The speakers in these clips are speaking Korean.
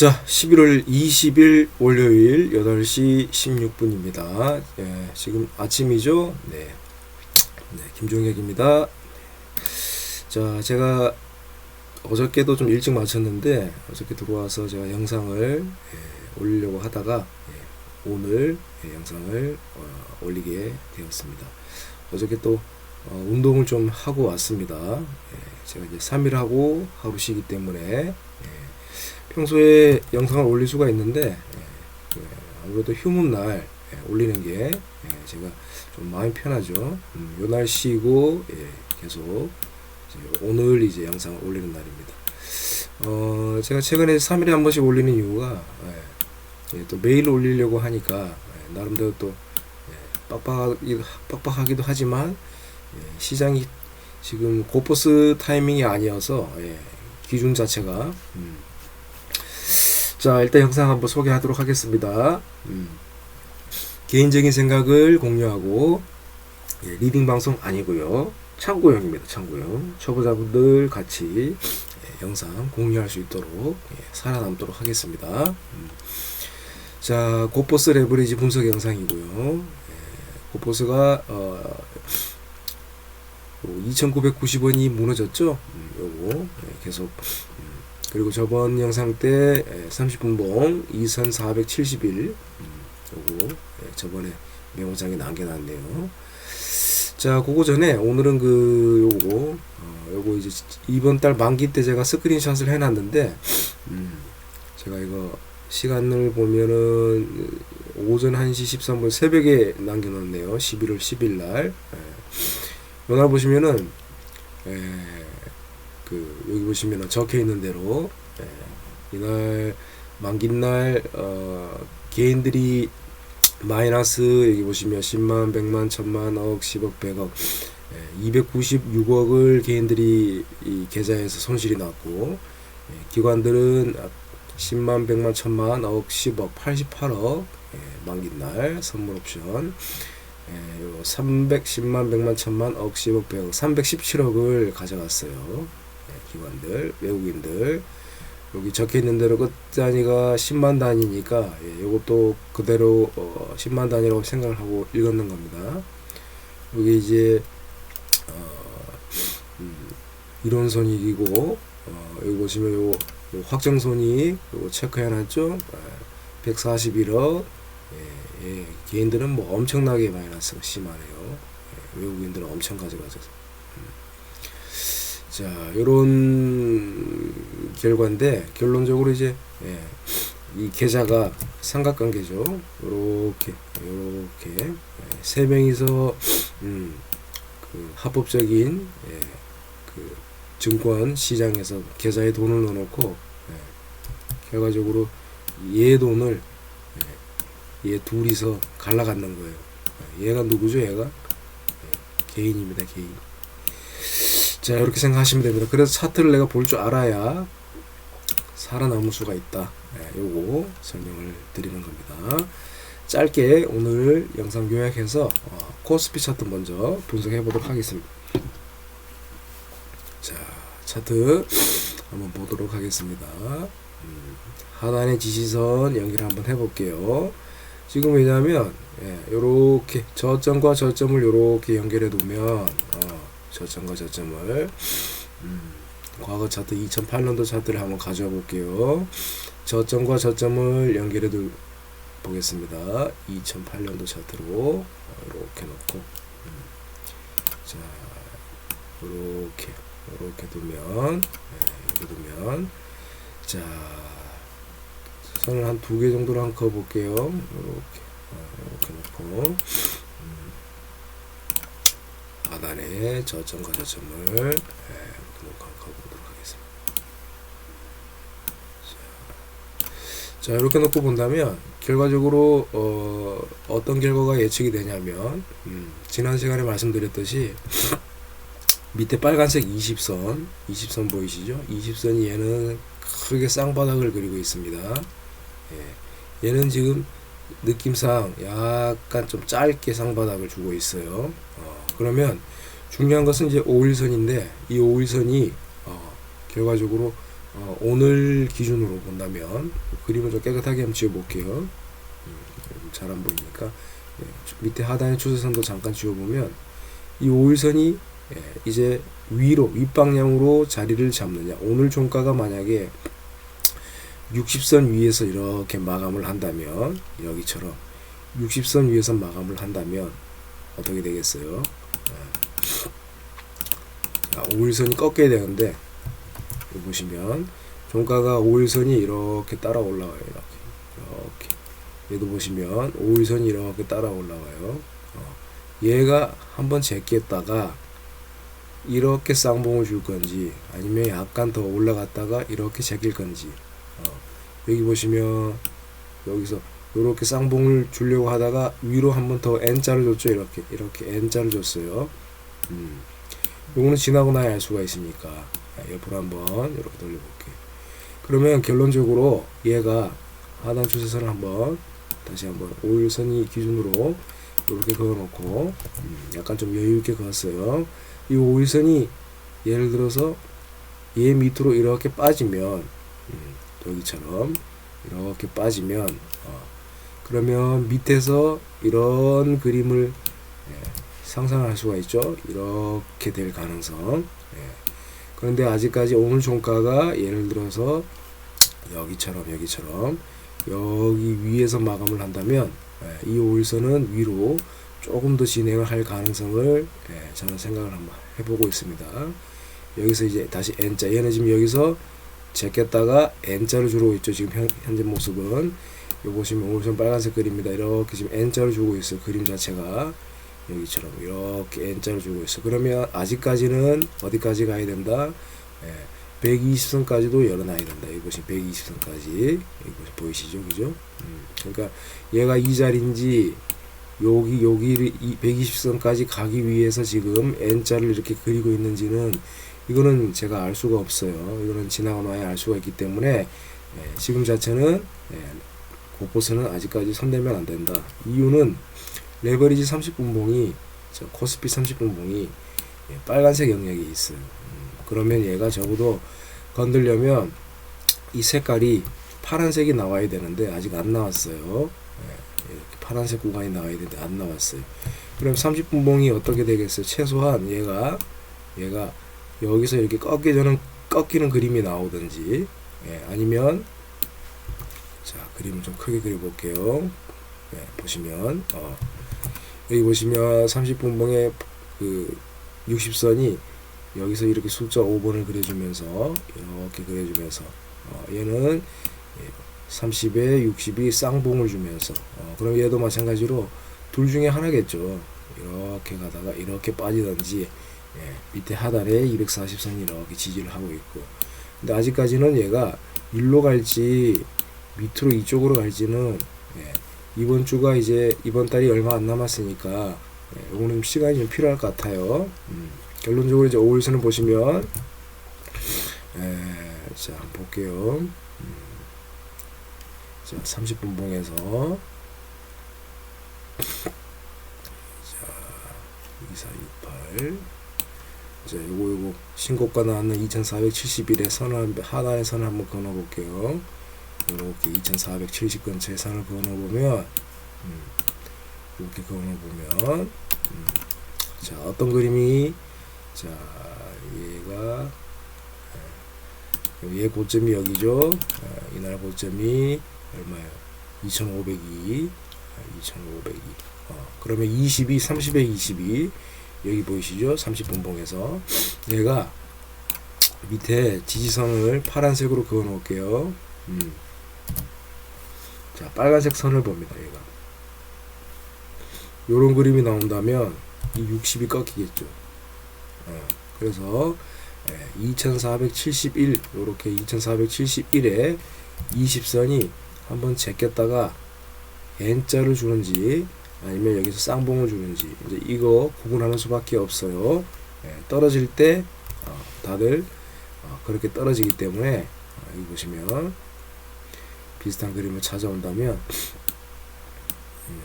자, 11월 20일 월요일 8시 16분입니다. 예, 지금 아침이죠? 네. 네, 김종혁입니다. 자, 제가 어저께도 좀 일찍 마쳤는데 어저께 들어와서 제가 영상을 예, 올리려고 하다가 예, 오늘 예, 영상을 어, 올리게 되었습니다. 어저께 또 어, 운동을 좀 하고 왔습니다. 예, 제가 이제 3일 하고 하루 쉬기 때문에 예, 평소에 영상을 올릴 수가 있는데 예, 예, 아무래도 휴문 날 예, 올리는 게 예, 제가 좀 마음이 편하죠. 음, 요날 쉬고 예, 계속 이제 오늘 이제 영상을 올리는 날입니다. 어, 제가 최근에 3일에 한 번씩 올리는 이유가 예, 예, 또 매일 올리려고 하니까 예, 나름대로 또 예, 빡빡하기도, 빡빡하기도 하지만 예, 시장이 지금 고버스 타이밍이 아니어서 예, 기준 자체가 음, 자 일단 영상 한번 소개하도록 하겠습니다. 음, 개인적인 생각을 공유하고 예, 리딩 방송 아니고요 참고용입니다. 참고용 초보자분들 같이 예, 영상 공유할 수 있도록 예, 살아남도록 하겠습니다. 음, 자 고버스 레버리지 분석 영상이고요. 예, 고버스가 어, 2,990원이 무너졌죠. 음, 요거 예, 계속 음, 그리고 저번 영상 때 30분봉 2,471 음, 요거 예, 저번에 메모장에 남겨놨네요. 자, 그거 전에 오늘은 그 요거 어, 요거 이제 이번 달 만기 때 제가 스크린샷을 해놨는데 음, 제가 이거 시간을 보면은 오전 1시 13분 새벽에 남겨놨네요. 11월 10일 날. 예. 요날 보시면은 예, 그 여기 보시면은 적혀 있는 대로 예, 이날 만기날 어, 개인들이 마이너스 여기 보시면 10만, 100만, 1000만, 억, 10억, 100억 예, 296억을 개인들이 이 계좌에서 손실이 났고 예, 기관들은 10만, 100만, 1000만, 억, 10억, 88억 예, 만기날 선물 옵션 예, 요 310만, 100만, 1000만, 억, 10억, 100억, 317억을 가져갔어요. 예, 기관들, 외국인들. 여기 적혀 있는 대로 끝 단위가 10만 단위니까 예, 요것도 그대로 어, 10만 단위라고 생각을 하고 읽었는 겁니다. 여기 이제 어, 음, 이론 손익이고 어, 여기 보시면 요, 요 확정 손익 요거 체크해 놨죠. 예, 141억 예, 예, 개인들은 뭐 엄청나게 마이너스가 심하네요. 예, 외국인들은 엄청 가져가서. 음. 자, 요런 결과인데, 결론적으로 이제, 예, 이 계좌가 삼각관계죠. 요렇게, 요렇게, 예, 세 명이서, 음, 그 합법적인, 예, 그 증권 시장에서 계좌에 돈을 넣어놓고, 예, 결과적으로 얘 돈을 얘 둘이서 갈라갖는 거예요. 얘가 누구죠? 얘가 예, 개인입니다. 개인. 자 이렇게 생각하시면 됩니다. 그래서 차트를 내가 볼 줄 알아야 살아남을 수가 있다. 예, 요거 설명을 드리는 겁니다. 짧게 오늘 영상 요약해서 어, 코스피 차트 먼저 분석해 보도록 하겠습니다. 자 차트 한번 보도록 하겠습니다. 음, 하단의 지지선 연결 한번 해볼게요. 지금 왜냐하면 예, 요렇게 저점과 저점을 요렇게 연결해 두면 어, 저점과 저점을 음, 과거 차트 2008년도 차트를 한번 가져와 볼게요. 저점과 저점을 연결해 둘 보겠습니다. 2008년도 차트로 어, 이렇게 놓고 음, 자 이렇게 이렇게 두면 예, 이렇게 두면 자 선을 한 두 개 정도로 한번 그어볼게요. 이렇게 어, 이렇게 놓고 음, 하단에 저점과 저점을 예, 그어보도록 하겠습니다. 자, 자 이렇게 놓고 본다면 결과적으로 어, 어떤 결과가 예측이 되냐면 음, 지난 시간에 말씀드렸듯이 밑에 빨간색 20선 20선 보이시죠? 20선이 얘는 크게 쌍바닥을 그리고 있습니다. 예, 얘는 지금 느낌상 약간 좀 짧게 쌍바닥을 주고 있어요. 어, 그러면 중요한 것은 이제 5일선인데 이 5일선이 어, 결과적으로 어, 오늘 기준으로 본다면 그림을 좀 깨끗하게 한번 지워볼게요. 음, 잘안 보이니까 예, 밑에 하단의 추세선도 잠깐 지워보면 이 5일선이 예, 이제 위로 윗방향으로 자리를 잡느냐 오늘 종가가 만약에 60선 위에서 이렇게 마감을 한다면 여기처럼 60선 위에서 마감을 한다면 어떻게 되겠어요? 예. 자, 5일선이 꺾여야 되는데 보시면 종가가 5일선이 이렇게 따라 올라와요. 이렇게 이렇게 얘도 보시면 5일선이 이렇게 따라 올라와요. 어, 얘가 한번 제끼었다가 이렇게 쌍봉을 줄 건지 아니면 약간 더 올라갔다가 이렇게 제낄 건지 어, 여기 보시면 여기서 이렇게 쌍봉을 주려고 하다가 위로 한 번 더 N자를 줬죠? 이렇게 이렇게 N자를 줬어요. 음. 요거는 지나고 나야 알 수가 있으니까. 아, 옆으로 한번 이렇게 돌려볼게요. 그러면 결론적으로 얘가 하단 추세선을 한번 다시 한번 5일선이 기준으로 이렇게 그어놓고 음, 약간 좀 여유있게 그었어요. 이 5일선이 예를 들어서 얘 밑으로 이렇게 빠지면 음, 여기처럼 이렇게 빠지면 어, 그러면 밑에서 이런 그림을 예, 상상할 수가 있죠 이렇게 될 가능성 예. 그런데 아직까지 오늘 종가가 예를 들어서 여기처럼 여기처럼 여기 위에서 마감을 한다면 예, 이 5일선은 위로 조금 더 진행을 할 가능성을 예, 저는 생각을 한번 해보고 있습니다. 여기서 이제 다시 N자 얘는 지금 여기서 제꼈다가 N자를 주고 있죠. 지금 현, 현재 모습은 요 보시면 오른손 빨간색 그림입니다. 이렇게 지금 N자를 주고 있어요. 그림 자체가 여기처럼 이렇게 N자를 주고 있어. 그러면 아직까지는 어디까지 가야 된다? 예, 120선까지도 열어놔야 된다. 여기 보시면 120선까지 여기 보이시죠, 그죠? 음, 그러니까 얘가 이 자리인지 여기 여기 120선까지 가기 위해서 지금 N자를 이렇게 그리고 있는지는 이거는 제가 알 수가 없어요. 이거는 지나가 놔야 알 수가 있기 때문에 예, 지금 자체는 예, 곳곳에는 아직까지 손대면 안 된다. 이유는 레버리지 30분봉이 저 코스피 30분봉이 예, 빨간색 영역이 있어요. 음, 그러면 얘가 적어도 건들려면 이 색깔이 파란색이 나와야 되는데 아직 안 나왔어요. 파란색 구간이 나와야 되는데 안 나왔어요. 그럼 30분봉이 어떻게 되겠어요? 최소한 얘가 얘가 여기서 이렇게 꺾이는 꺾이는 그림이 나오든지 예, 아니면 자 그림을 좀 크게 그려볼게요. 예, 보시면 어, 여기 보시면 30분봉의 그 60선이 여기서 이렇게 숫자 5번을 그려주면서 이렇게 그려주면서 어, 얘는 30에 60이 쌍봉을 주면서 어, 그럼 얘도 마찬가지로 둘 중에 하나겠죠. 이렇게 가다가 이렇게 빠지든지 예, 밑에 하단에 240선이 이렇게 지지를 하고 있고 근데 아직까지는 얘가 일로 갈지 밑으로 이쪽으로 갈지는 예, 이번 주가 이제 이번 달이 얼마 안 남았으니까 예, 요거는 시간이 좀 필요할 것 같아요. 음, 결론적으로 이제 5일선을 보시면 에, 자 볼게요. 음, 자 30분 봉에서 자 2468. 자 요거 요거 신고가 나왔는 2471의 선을 하단의 선을 한번 그어 볼게요. 이렇게 2470 근처에 선을 그어 보면 음, 이렇게 그어 보면 음, 자 어떤 그림이? 자 얘가 예, 얘 고점이 여기죠? 아, 이날 고점이 얼마예요? 2502 2502 어, 그러면 22 30에 22 여기 보이시죠? 30분봉에서. 얘가 밑에 지지선을 파란색으로 그어 놓을게요. 음. 자 빨간색 선을 봅니다 얘가. 요런 그림이 나온다면 이 60이 꺾이겠죠. 어, 그래서 2471 요렇게 2471에 20선이 한번 제꼈다가 N자를 주는지 아니면 여기서 쌍봉을 주는지 이제 이거 구분하는 수밖에 없어요. 예, 떨어질 때 어, 다들 어, 그렇게 떨어지기 때문에 어, 여기 보시면 비슷한 그림을 찾아온다면 음,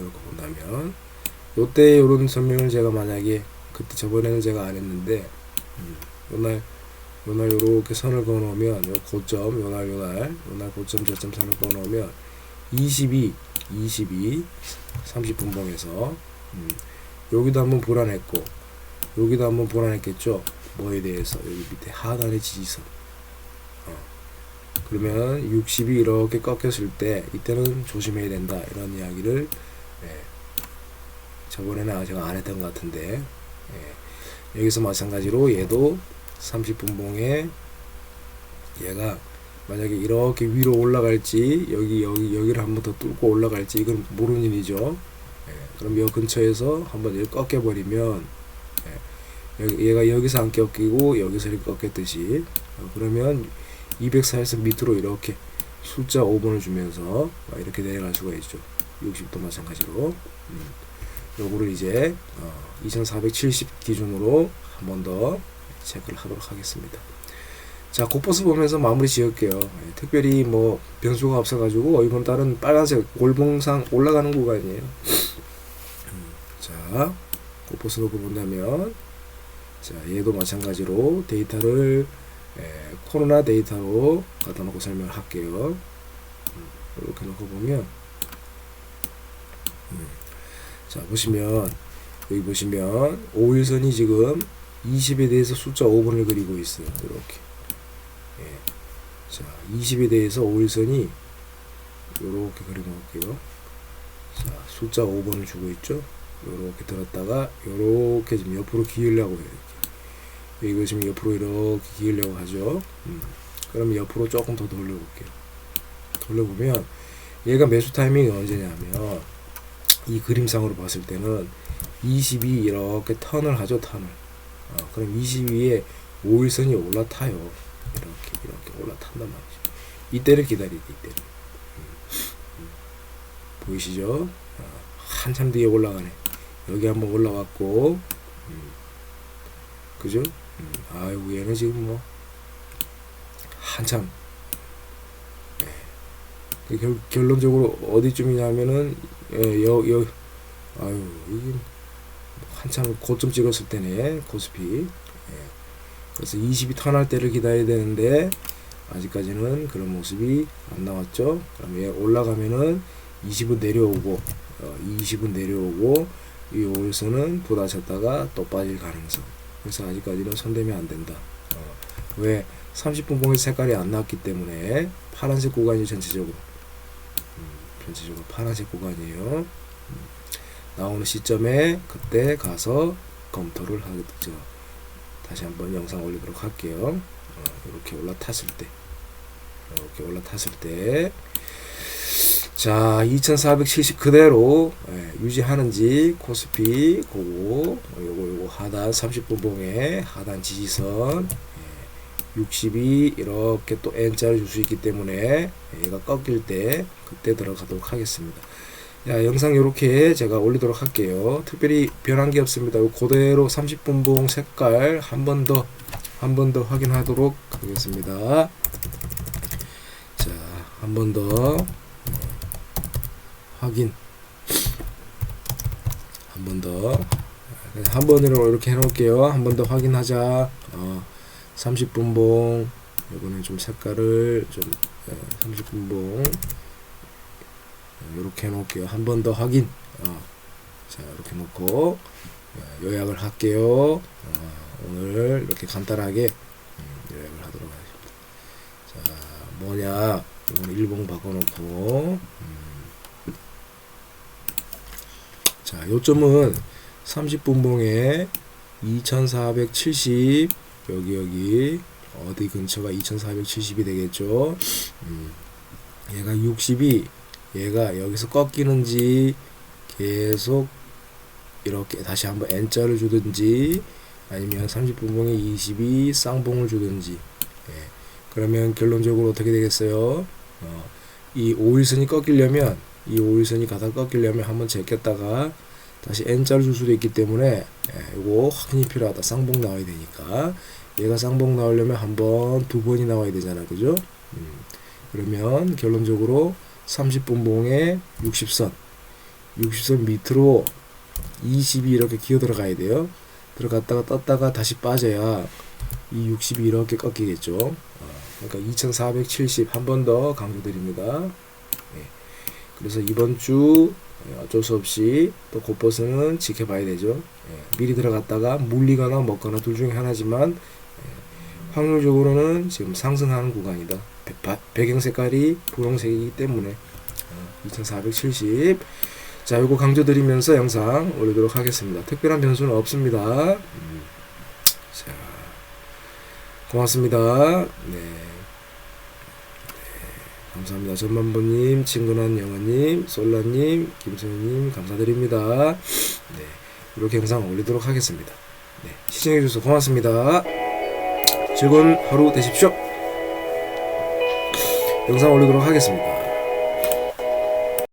이렇게 놓고 본다면 요때 요런 설명을 제가 만약에 그때 저번에는 제가 안 했는데 음, 요날 요날 요렇게 선을 그어 놓으면 요 고점 요날 요날 요날 고점 저점 선을 그어 놓으면 22 22 30분봉에서 음, 여기도 한번 불안했고 여기도 한번 불안했겠죠? 뭐에 대해서? 여기 밑에 하단의 지지선. 어. 그러면 60이 이렇게 꺾였을 때 이때는 조심해야 된다. 이런 이야기를 예, 저번에는 아- 제가 안 했던 것 같은데 예, 여기서 마찬가지로 얘도 30분 봉에 얘가 만약에 이렇게 위로 올라갈지 여기 여기 여기를 한 번 더 뚫고 올라갈지 이건 모르는 일이죠. 예, 그럼 여 근처에서 한번 이렇게 꺾여 버리면 예, 여기- 얘가 여기서 안 꺾이고 여기서 이렇게 꺾였듯이 어, 그러면 204에서 밑으로 이렇게 숫자 5번을 주면서 어, 이렇게 내려갈 수가 있죠. 60도 마찬가지로 음, 요거를 이제 어, 2470 기준으로 한 번 더 체크를 하도록 하겠습니다. 자, 곳버스 보면서 마무리 지을게요. 예, 특별히 뭐 변수가 없어가지고 이번 달은 빨간색 골봉상 올라가는 구간이에요. 음, 자, 곳버스 놓고 본다면 자, 얘도 마찬가지로 데이터를 예, 코로나 데이터로 갖다 놓고 설명을 할게요. 음, 이렇게 놓고 보면 음, 자 보시면 여기 보시면 5일선이 지금 20에 대해서 숫자 5번을 그리고 있어요. 이렇게. 예. 자, 20에 대해서 5일선이 이렇게 그려놓을게요. 자, 숫자 5번을 주고 있죠. 이렇게 들었다가 이렇게 지금 옆으로 기으려고 해요. 이렇게. 이거 지금 옆으로 이렇게 기으려고 하죠. 음. 그럼 옆으로 조금 더 돌려볼게요. 돌려보면 얘가 매수 타이밍이 언제냐면 이 그림상으로 봤을 때는 22 이렇게 턴을 하죠 턴을 어, 그럼 22에 5일선이 올라타요. 이렇게 이렇게 올라탄단 말이죠. 이때를 기다리게 이때를 음, 음. 보이시죠? 어, 한참 뒤에 올라가네. 여기 한번 올라왔고 음, 그죠? 음, 아이고 얘는 지금 뭐 한참. 네. 그 결, 결론적으로 어디쯤이냐면은 예, 여, 여, 아유, 이게 한참 고점 찍었을 때네, 코스피. 예. 그래서 20이 턴할 때를 기다려야 되는데, 아직까지는 그런 모습이 안 나왔죠. 그럼 얘 올라가면은 20은 내려오고, 어, 20은 내려오고, 이 5일선은 부딪혔다가 또 빠질 가능성. 그래서 아직까지는 손대면 안 된다. 어, 왜? 30분 봉의 색깔이 안 나왔기 때문에 파란색 구간이 전체적으로 전체적으로 파란색 구간이에요. 음, 나오는 시점에 그때 가서 검토를 하겠죠. 다시 한번 영상 올리도록 할게요. 어, 이렇게 올라탔을 때, 이렇게 올라탔을 때, 자, 2,470 그대로 예, 유지하는지 코스피 그거 요거 요거 하단 30분 봉에 하단 지지선 60이 이렇게 또 N자를 줄 수 있기 때문에 얘가 꺾일 때 그때 들어가도록 하겠습니다. 야, 영상 이렇게 제가 올리도록 할게요. 특별히 변한 게 없습니다. 요 그대로 30분봉 색깔 한 번 더, 한 번 더 확인하도록 하겠습니다. 자, 한 번 더 확인. 한 번 더. 한 번으로 이렇게 해놓을게요. 한 번 더 확인하자. 어. 30분봉 이거는 좀 색깔을 좀 30분봉 이렇게 해놓을게요. 한 번 더 확인. 어, 자 이렇게 놓고 어, 요약을 할게요. 어, 오늘 이렇게 간단하게 음, 요약을 하도록 하겠습니다. 자 뭐냐? 이거는 일봉 바꿔놓고 음. 자 요점은 30분봉에 2470 여기 여기 어디 근처가 2470이 되겠죠? 음, 얘가 60이 얘가 여기서 꺾이는지 계속 이렇게 다시 한번 N자를 주든지 아니면 30분봉에 20이 쌍봉을 주든지 예. 그러면 결론적으로 어떻게 되겠어요 어, 이 5일선이 꺾이려면 이 5일선이 가다 꺾이려면 한번 제꼈다가 다시 N자를 줄 수도 있기 때문에 예, 이거 확인이 필요하다 쌍봉 나와야 되니까 얘가 쌍봉 나오려면 한 번, 두 번이 나와야 되잖아. 그죠? 음, 그러면 결론적으로 30분봉에 60선, 60선 밑으로 20이 이렇게 기어 들어가야 돼요. 들어갔다가 떴다가 다시 빠져야 이 60이 이렇게 꺾이겠죠. 어, 그러니까 2470 한 번 더 강조드립니다. 예. 그래서 이번 주 예, 어쩔 수 없이 또 곧버스는 지켜봐야 되죠. 예, 미리 들어갔다가 물리거나 먹거나 둘 중에 하나지만 예, 확률적으로는 지금 상승하는 구간이다. 배경 색깔이 분홍색이기 때문에 어, 2470. 자, 요거 강조드리면서 영상 올리도록 하겠습니다. 특별한 변수는 없습니다. 음, 자, 고맙습니다. 네. 감사합니다. 전만보님, 친근한 영아님, 솔라님, 김선희님 감사드립니다. 네, 이렇게 영상 올리도록 하겠습니다. 네, 시청해주셔서 고맙습니다. 즐거운 하루 되십시오. 영상 올리도록 하겠습니다.